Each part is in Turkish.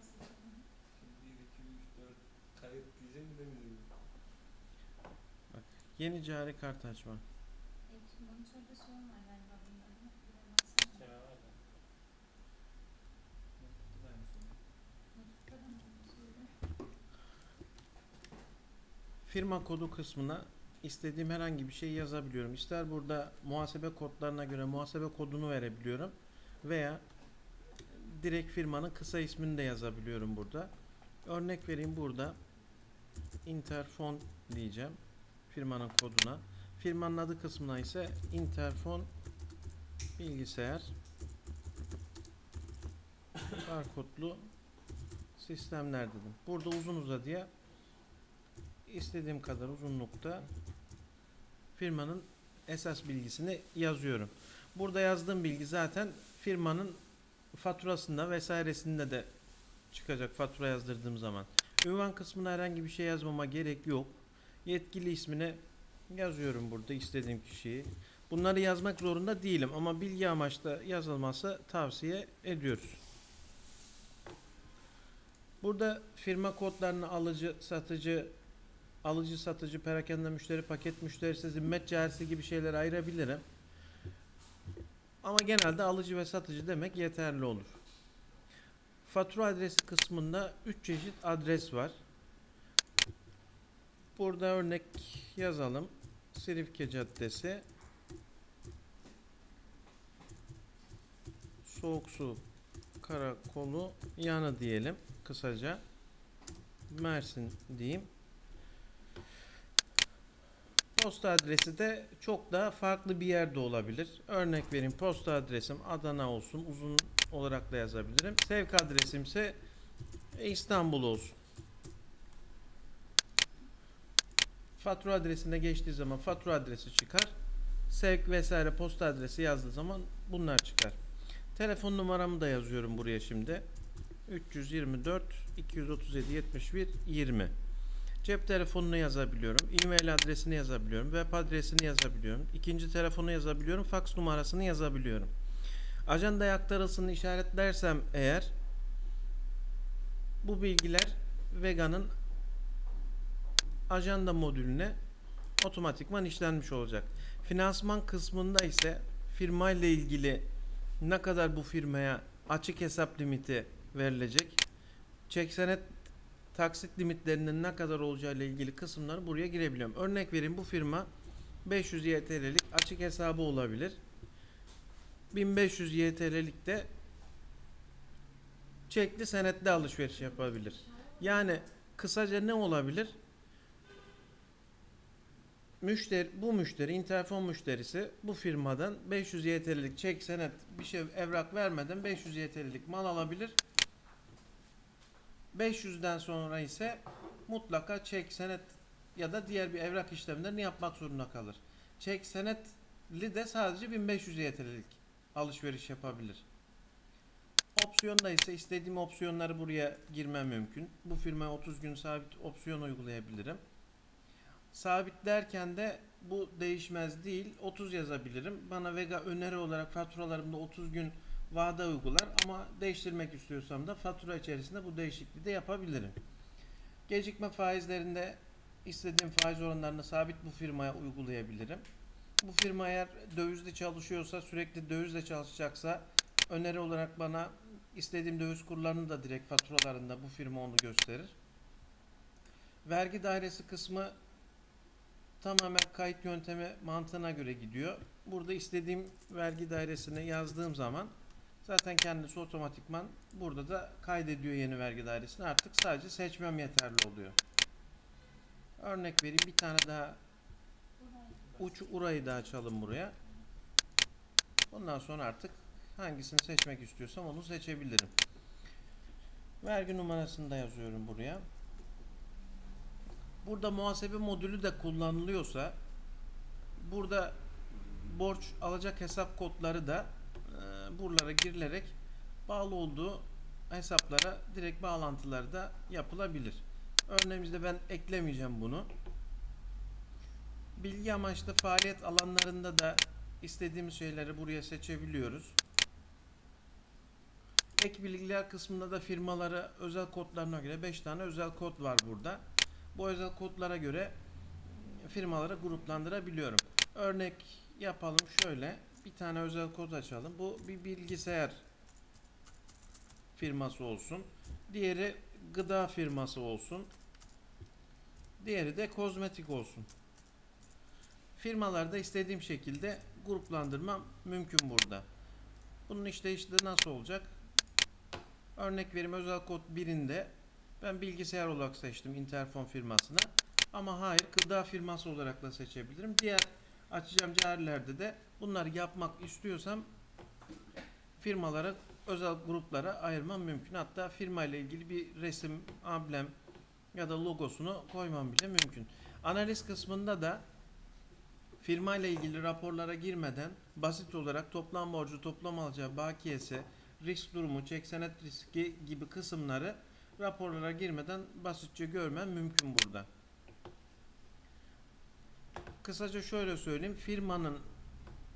seçelim. 1, 2, 3, 4 kayıt diyeceğim de bilmiyorum. Yeni cari kart açma. Firma kodu kısmına istediğim herhangi bir şey yazabiliyorum. İster burada muhasebe kodlarına göre muhasebe kodunu verebiliyorum veya direkt firmanın kısa ismini de yazabiliyorum burada. Örnek vereyim burada Interfon diyeceğim firmanın koduna. Firmanın adı kısmına ise Interfon bilgisayar barkodlu sistemler dedim. Burada uzun uzadıya istediğim kadar uzunlukta firmanın esas bilgisini yazıyorum. Burada yazdığım bilgi zaten firmanın faturasında vesairesinde de çıkacak fatura yazdırdığım zaman. Ünvan kısmına herhangi bir şey yazmama gerek yok. Yetkili ismini yazıyorum burada istediğim kişiyi. Bunları yazmak zorunda değilim ama bilgi amaçlı yazılması tavsiye ediyoruz. Burada firma kodlarını alıcı, satıcı, alıcı, satıcı, perakende müşteri, paket müşterisi, zimmet carisi gibi şeyler ayırabilirim. Ama genelde alıcı ve satıcı demek yeterli olur. Fatura adresi kısmında 3 çeşit adres var. Burada örnek yazalım. Silifke Caddesi. Soğuk Su Karakolu yanı diyelim kısaca. Mersin diyeyim. Posta adresi de çok daha farklı bir yerde olabilir. Örnek vereyim posta adresim Adana olsun. Uzun olarak da yazabilirim. Sevk adresim ise İstanbul olsun. Fatura adresine geçtiği zaman fatura adresi çıkar. Sevk vesaire posta adresi yazdığı zaman bunlar çıkar. Telefon numaramı da yazıyorum buraya şimdi. 324 237 71 20. Cep telefonunu yazabiliyorum. E-mail adresini yazabiliyorum. Web adresini yazabiliyorum. İkinci telefonu yazabiliyorum. Fax numarasını yazabiliyorum. Ajandaya aktarılsın işaretlersem eğer bu bilgiler Vega'nın ajanda modülüne otomatikman işlenmiş olacak. Finansman kısmında ise firma ile ilgili ne kadar bu firmaya açık hesap limiti verilecek, çek senet taksit limitlerinin ne kadar olacağı ile ilgili kısımları buraya girebiliyorum. Örnek vereyim bu firma 500 YTL'lik açık hesabı olabilir. 1500 YTL'lik de çekli senetli alışveriş yapabilir. Yani kısaca ne olabilir? Müşteri, bu müşteri, interfon müşterisi bu firmadan 500 YTL'lik çek senet bir şey evrak vermeden 500 YTL'lik mal alabilir. 500'den sonra ise mutlaka çek senet ya da diğer bir evrak işlemlerini yapmak zorunda kalır. Çek senetli de sadece 1500 YTL'lik alışveriş yapabilir. Opsiyonda ise istediğim opsiyonları buraya girmem mümkün. Bu firmaya 30 gün sabit opsiyon uygulayabilirim. Sabit derken de bu değişmez değil. 30 yazabilirim. Bana Vega öneri olarak faturalarımda 30 gün vade uygular ama değiştirmek istiyorsam da fatura içerisinde bu değişikliği de yapabilirim. Gecikme faizlerinde istediğim faiz oranlarını sabit bu firmaya uygulayabilirim. Bu firma eğer dövizli çalışıyorsa sürekli dövizle çalışacaksa öneri olarak bana istediğim döviz kurlarını da direkt faturalarında bu firma onu gösterir. Vergi dairesi kısmı tamamen kayıt yöntemi mantığına göre gidiyor. Burada istediğim vergi dairesine yazdığım zaman zaten kendisi otomatikman burada da kaydediyor yeni vergi dairesini. Artık sadece seçmem yeterli oluyor. Örnek vereyim bir tane daha uç urayı da açalım buraya. Ondan sonra artık hangisini seçmek istiyorsam onu seçebilirim. Vergi numarasını da yazıyorum buraya. Burada muhasebe modülü de kullanılıyorsa burada borç alacak hesap kodları da buralara girilerek bağlı olduğu hesaplara direkt bağlantıları da yapılabilir. Örneğimizde ben eklemeyeceğim bunu. Bilgi amaçlı faaliyet alanlarında da istediğimiz şeyleri buraya seçebiliyoruz. Ek bilgiler kısmında da firmalara özel kodlarına göre 5 tane özel kod var burada. Bu özel kodlara göre firmaları gruplandırabiliyorum. Örnek yapalım şöyle. Bir tane özel kod açalım. Bu bir bilgisayar firması olsun. Diğeri gıda firması olsun. Diğeri de kozmetik olsun. Firmalarda istediğim şekilde gruplandırmam mümkün burada. Bunun işleyişi de nasıl olacak? Örnek vereyim özel kod birinde ben bilgisayar olarak seçtim Interfon firmasına. Ama hayır gıda firması olarak da seçebilirim. Diğer açacağım carilerde de bunları yapmak istiyorsam firmalara özel gruplara ayırmam mümkün. Hatta firma ile ilgili bir resim, amblem ya da logosunu koymam bile mümkün. Analiz kısmında da firma ile ilgili raporlara girmeden basit olarak toplam borcu, toplam alacağı bakiyesi, risk durumu, çek senet riski gibi kısımları raporlara girmeden basitçe görmem mümkün burada. Kısaca şöyle söyleyeyim. Firmanın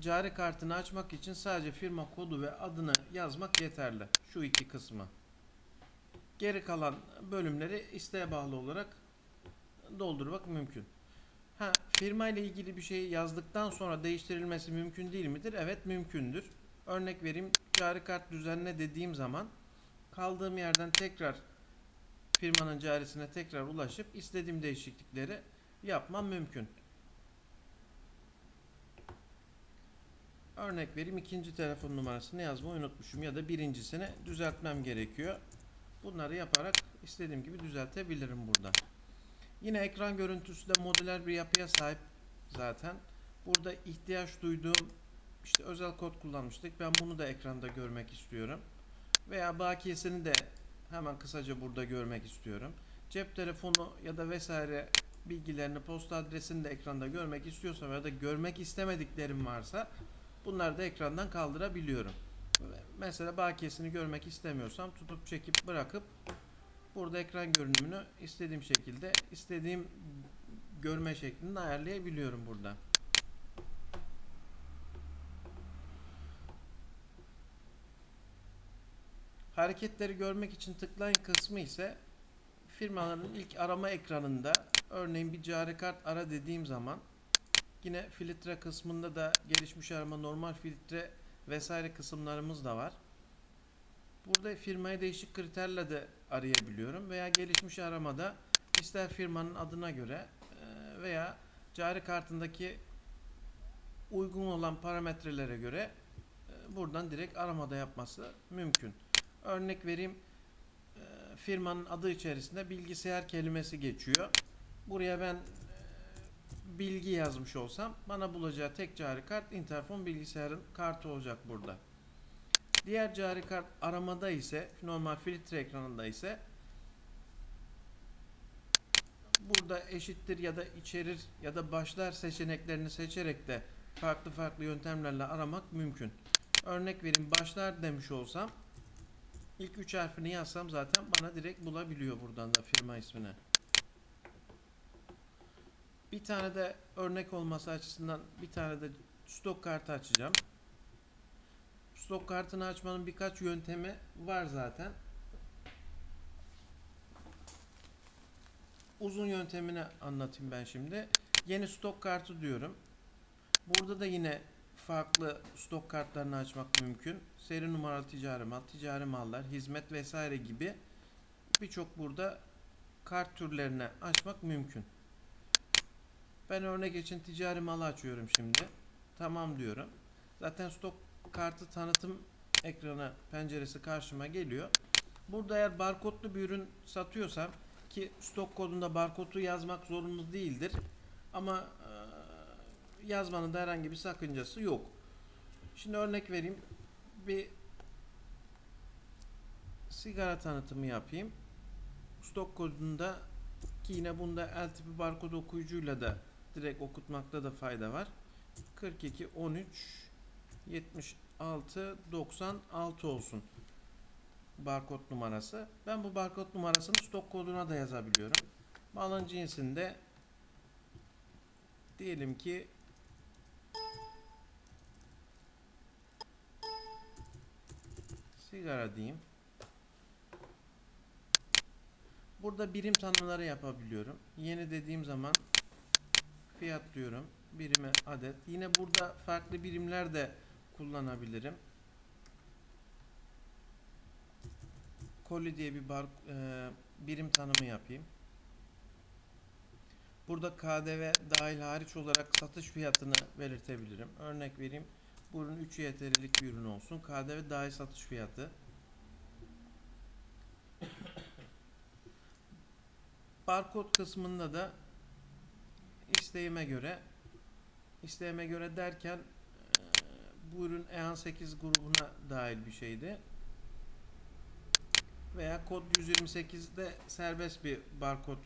cari kartını açmak için sadece firma kodu ve adını yazmak yeterli. Şu iki kısmı. Geri kalan bölümleri isteğe bağlı olarak doldurmak mümkün. Ha, firma ile ilgili bir şey yazdıktan sonra değiştirilmesi mümkün değil midir? Evet mümkündür. Örnek vereyim. Cari kart düzenle dediğim zaman kaldığım yerden tekrar firmanın carisine tekrar ulaşıp istediğim değişiklikleri yapmam mümkün. Örnek vereyim ikinci telefon numarasını yazmayı unutmuşum ya da birincisini düzeltmem gerekiyor. Bunları yaparak istediğim gibi düzeltebilirim burada. Yine ekran görüntüsü de modüler bir yapıya sahip zaten. Burada ihtiyaç duyduğum işte özel kod kullanmıştık. Ben bunu da ekranda görmek istiyorum. Veya bakiyesini de hemen kısaca burada görmek istiyorum. Cep telefonu ya da vesaire bilgilerini, posta adresini de ekranda görmek istiyorsam ya da görmek istemediklerim varsa bunları da ekrandan kaldırabiliyorum. Mesela bakiyesini görmek istemiyorsam tutup çekip bırakıp burada ekran görünümünü istediğim şekilde istediğim görme şeklinde ayarlayabiliyorum burada. Hareketleri görmek için tıklayın kısmı ise firmaların ilk arama ekranında örneğin bir cari kart ara dediğim zaman yine filtre kısmında da gelişmiş arama normal filtre vesaire kısımlarımız da var. Burada firmayı değişik kriterle de arayabiliyorum veya gelişmiş aramada ister firmanın adına göre e, veya cari kartındaki uygun olan parametrelere göre e, buradan direkt aramada yapması mümkün. Örnek vereyim e, firmanın adı içerisinde bilgisayar kelimesi geçiyor. Buraya ben bilgi yazmış olsam bana bulacağı tek cari kart Interfon bilgisayarın kartı olacak burada. Diğer cari kart aramada ise normal filtre ekranında ise burada eşittir ya da içerir ya da başlar seçeneklerini seçerek de farklı farklı yöntemlerle aramak mümkün. Örnek vereyim başlar demiş olsam ilk üç harfini yazsam zaten bana direkt bulabiliyor buradan da firma ismini. Bir tane de örnek olması açısından bir tane de stok kartı açacağım. Stok kartını açmanın birkaç yöntemi var zaten. Uzun yöntemini anlatayım ben şimdi. Yeni stok kartı diyorum. Burada da yine farklı stok kartlarını açmak mümkün. Seri numaralı ticari mal, ticari mallar, hizmet vesaire gibi birçok burada kart türlerini açmak mümkün. Ben örnek için ticari malı açıyorum şimdi. Tamam diyorum. Zaten stok kartı tanıtım ekranı penceresi karşıma geliyor. Burada eğer barkodlu bir ürün satıyorsam ki stok kodunda barkodu yazmak zorunlu değildir. Ama yazmanın da herhangi bir sakıncası yok. Şimdi örnek vereyim. Bir sigara tanıtımı yapayım. Stok kodunda ki yine bunda el tipi barkod okuyucuyla da direkt okutmakta da fayda var. 42 13 76 96 olsun barkod numarası. Ben bu barkod numarasını stok koduna da yazabiliyorum. Malın cinsinde diyelim ki sigara diyeyim. Burada birim tanımları yapabiliyorum. Yeni dediğim zaman fiyat diyorum. Birime adet. Yine burada farklı birimler de kullanabilirim. Koli diye bir bar, e, birim tanımı yapayım. Burada KDV dahil hariç olarak satış fiyatını belirtebilirim. Örnek vereyim. Bu ürün 3 YTL'lik bir ürün olsun. KDV dahil satış fiyatı. Barkod kısmında da isteğime göre isteğime göre derken e, bu ürün EAN 8 grubuna dahil bir şeydi. Veya kod 128'de serbest bir barkod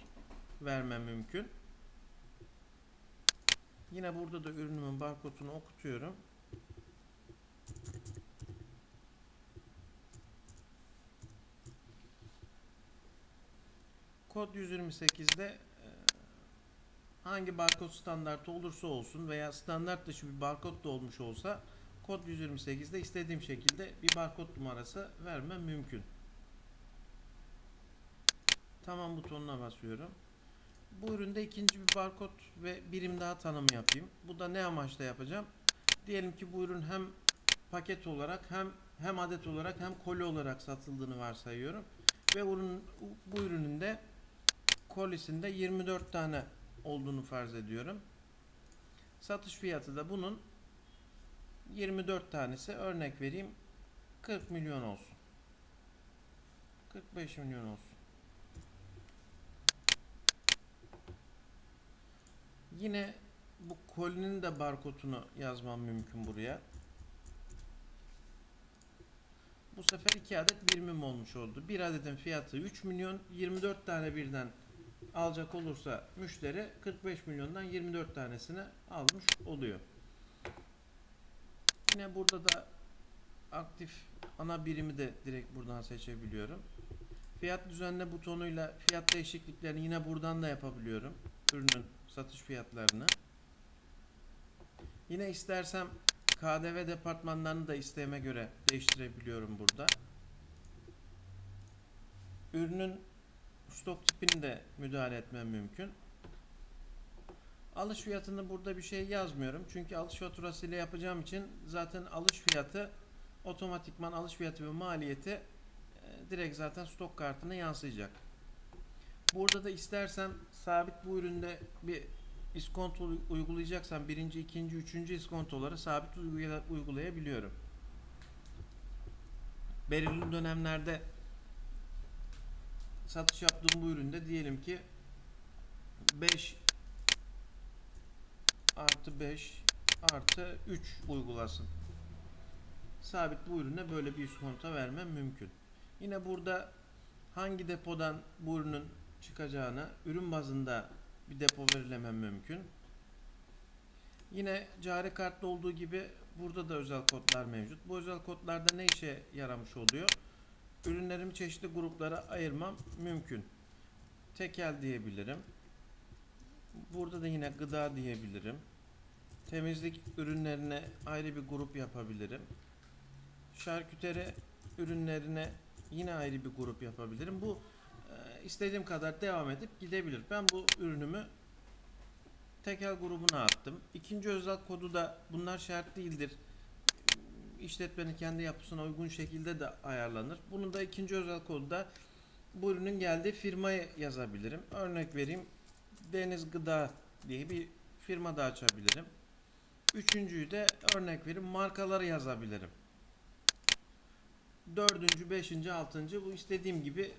vermem mümkün. Yine burada da ürünümün barkodunu okutuyorum. Kod 128'de e, hangi barkod standartı olursa olsun veya standart dışı bir barkod da olmuş olsa kod 128'de istediğim şekilde bir barkod numarası vermem mümkün. Tamam butonuna basıyorum. Bu üründe ikinci bir barkod ve birim daha tanım yapayım. Bu da ne amaçla yapacağım? Diyelim ki bu ürün hem paket olarak hem hem adet olarak hem koli olarak satıldığını varsayıyorum. Ve ürün, bu ürünün de kolisinde 24 tane olduğunu farz ediyorum. Satış fiyatı da bunun 24 tanesi örnek vereyim 40 milyon olsun. 45 milyon olsun. Yine bu kolinin de barkodunu yazmam mümkün buraya. Bu sefer 2 adet birimim olmuş oldu. Bir adetin fiyatı 3 milyon. 24 tane birden alacak olursa müşteri 45 milyondan 24 tanesini almış oluyor. Yine burada da aktif ana birimi de direkt buradan seçebiliyorum. Fiyat düzenle butonuyla fiyat değişikliklerini yine buradan da yapabiliyorum. Ürünün satış fiyatlarını. Yine istersem KDV departmanlarını da isteğime göre değiştirebiliyorum burada. Ürünün stok tipini de müdahale etmem mümkün. Alış fiyatını burada bir şey yazmıyorum. Çünkü alış faturası ile yapacağım için zaten alış fiyatı otomatikman alış fiyatı ve maliyeti e, direkt zaten stok kartına yansıyacak. Burada da istersem sabit bu üründe bir iskonto uygulayacaksam birinci, ikinci, üçüncü iskontoları sabit uygula- uygulayabiliyorum. Belirli dönemlerde satış yaptığım bu üründe diyelim ki 5 artı 5 artı 3 uygulasın. Sabit bu ürüne böyle bir iskonto vermem mümkün. Yine burada hangi depodan bu ürünün çıkacağını ürün bazında bir depo verilemem mümkün. Yine cari kartta olduğu gibi burada da özel kodlar mevcut. Bu özel kodlarda ne işe yaramış oluyor? Ürünlerimi çeşitli gruplara ayırmam mümkün. Tekel diyebilirim. Burada da yine gıda diyebilirim. Temizlik ürünlerine ayrı bir grup yapabilirim. Şarküteri ürünlerine yine ayrı bir grup yapabilirim. Bu e, istediğim kadar devam edip gidebilir. Ben bu ürünümü tekel grubuna attım. İkinci özel kodu da bunlar şart değildir. İşletmenin kendi yapısına uygun şekilde de ayarlanır. Bunun da ikinci özel kodu da bu ürünün geldiği firmayı yazabilirim. Örnek vereyim. Deniz Gıda diye bir firma da açabilirim. Üçüncüyü de örnek vereyim markaları yazabilirim. Dördüncü, beşinci, altıncı bu istediğim gibi e,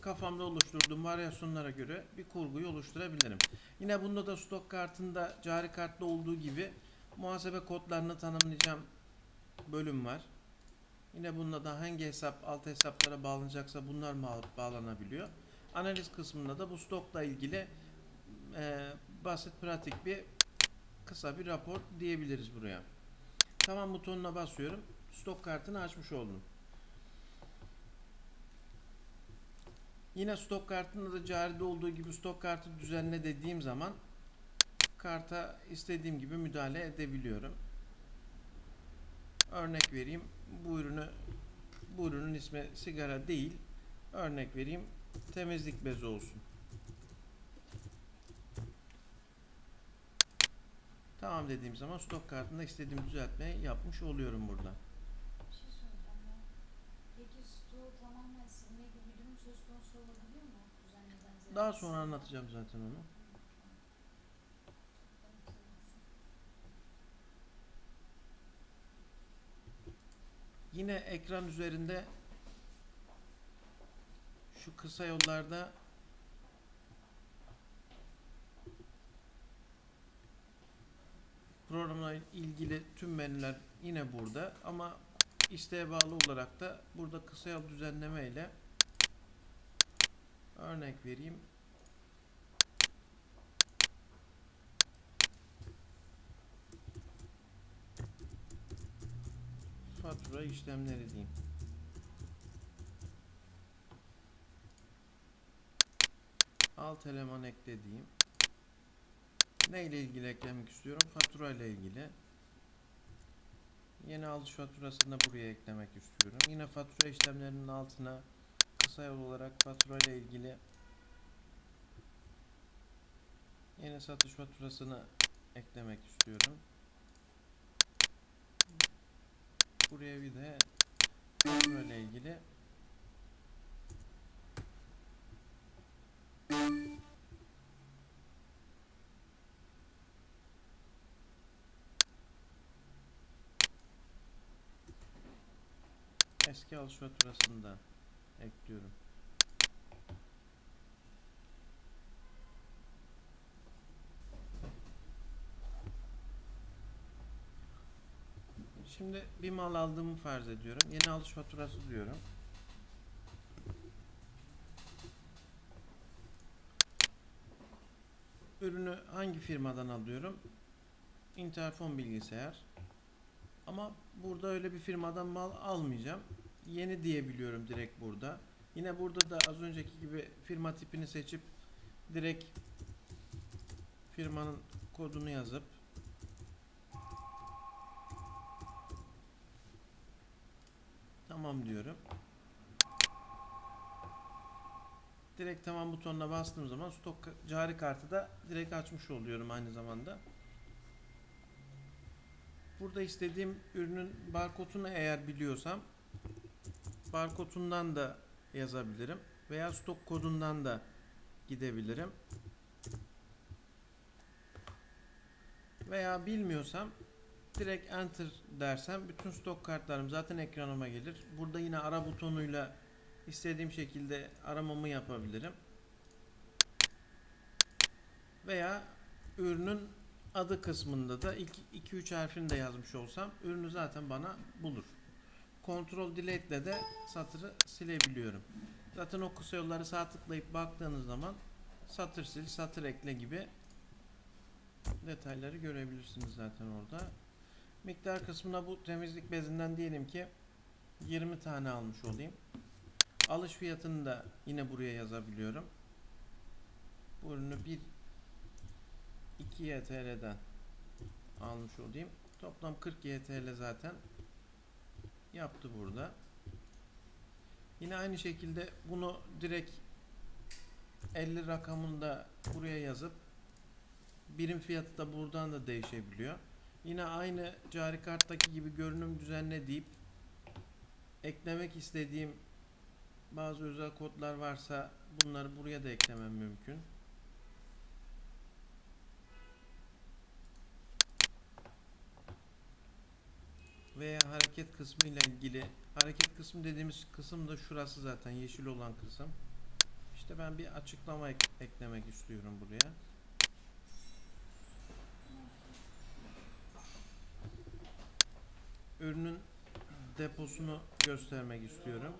kafamda oluşturduğum varyasyonlara göre bir kurguyu oluşturabilirim. Yine bunda da stok kartında cari kartta olduğu gibi muhasebe kodlarını tanımlayacağım bölüm var. Yine bunda da hangi hesap alt hesaplara bağlanacaksa bunlar bağlanabiliyor. Analiz kısmında da bu stokla ilgili e, basit pratik bir kısa bir rapor diyebiliriz buraya. Tamam butonuna basıyorum. Stok kartını açmış oldum. Yine stok kartında da caride olduğu gibi stok kartı düzenle dediğim zaman karta istediğim gibi müdahale edebiliyorum. Örnek vereyim. Bu ürünü bu ürünün ismi sigara değil. Örnek vereyim. Temizlik bezi olsun. Tamam dediğim zaman stok kartında istediğim düzeltmeyi yapmış oluyorum burada. Şey. Peki tamamen Daha sonra anlatacağım zaten onu. Yine ekran üzerinde şu kısa yollarda programla ilgili tüm menüler yine burada ama isteğe bağlı olarak da burada kısa yol düzenleme ile örnek vereyim. Fatura işlemleri diyeyim. Alt eleman ekle diyeyim. Ne ile ilgili eklemek istiyorum? Fatura ile ilgili. Yeni alış faturasını da buraya eklemek istiyorum. Yine fatura işlemlerinin altına kısa yol olarak fatura ile ilgili yeni satış faturasını eklemek istiyorum. Buraya bir de ile ilgili eski alış faturasını ekliyorum. Şimdi bir mal aldığımı farz ediyorum. Yeni alış faturası diyorum. Ürünü hangi firmadan alıyorum? Interfon bilgisayar. Ama burada öyle bir firmadan mal almayacağım. Yeni diyebiliyorum direkt burada. Yine burada da az önceki gibi firma tipini seçip direkt firmanın kodunu yazıp Tamam diyorum. Direkt tamam butonuna bastığım zaman stok cari kartı da direkt açmış oluyorum aynı zamanda. Burada istediğim ürünün barkodunu eğer biliyorsam barkodundan da yazabilirim veya stok kodundan da gidebilirim. Veya bilmiyorsam direkt enter dersem bütün stok kartlarım zaten ekranıma gelir. Burada yine ara butonuyla istediğim şekilde aramamı yapabilirim. Veya ürünün adı kısmında da ilk 2-3 harfini de yazmış olsam ürünü zaten bana bulur. Ctrl Delete ile de satırı silebiliyorum. Zaten o kısa yolları sağ tıklayıp baktığınız zaman satır sil, satır ekle gibi detayları görebilirsiniz zaten orada. Miktar kısmına bu temizlik bezinden diyelim ki 20 tane almış olayım. Alış fiyatını da yine buraya yazabiliyorum. Bu ürünü 1 2 YTL'den almış olayım. Toplam 40 YTL zaten yaptı burada. Yine aynı şekilde bunu direkt 50 rakamını da buraya yazıp birim fiyatı da buradan da değişebiliyor. Yine aynı cari karttaki gibi görünüm düzenle deyip eklemek istediğim bazı özel kodlar varsa bunları buraya da eklemem mümkün. Veya hareket kısmı ile ilgili hareket kısmı dediğimiz kısım da şurası zaten yeşil olan kısım. İşte ben bir açıklama ek- eklemek istiyorum buraya. Ürünün deposunu göstermek istiyorum.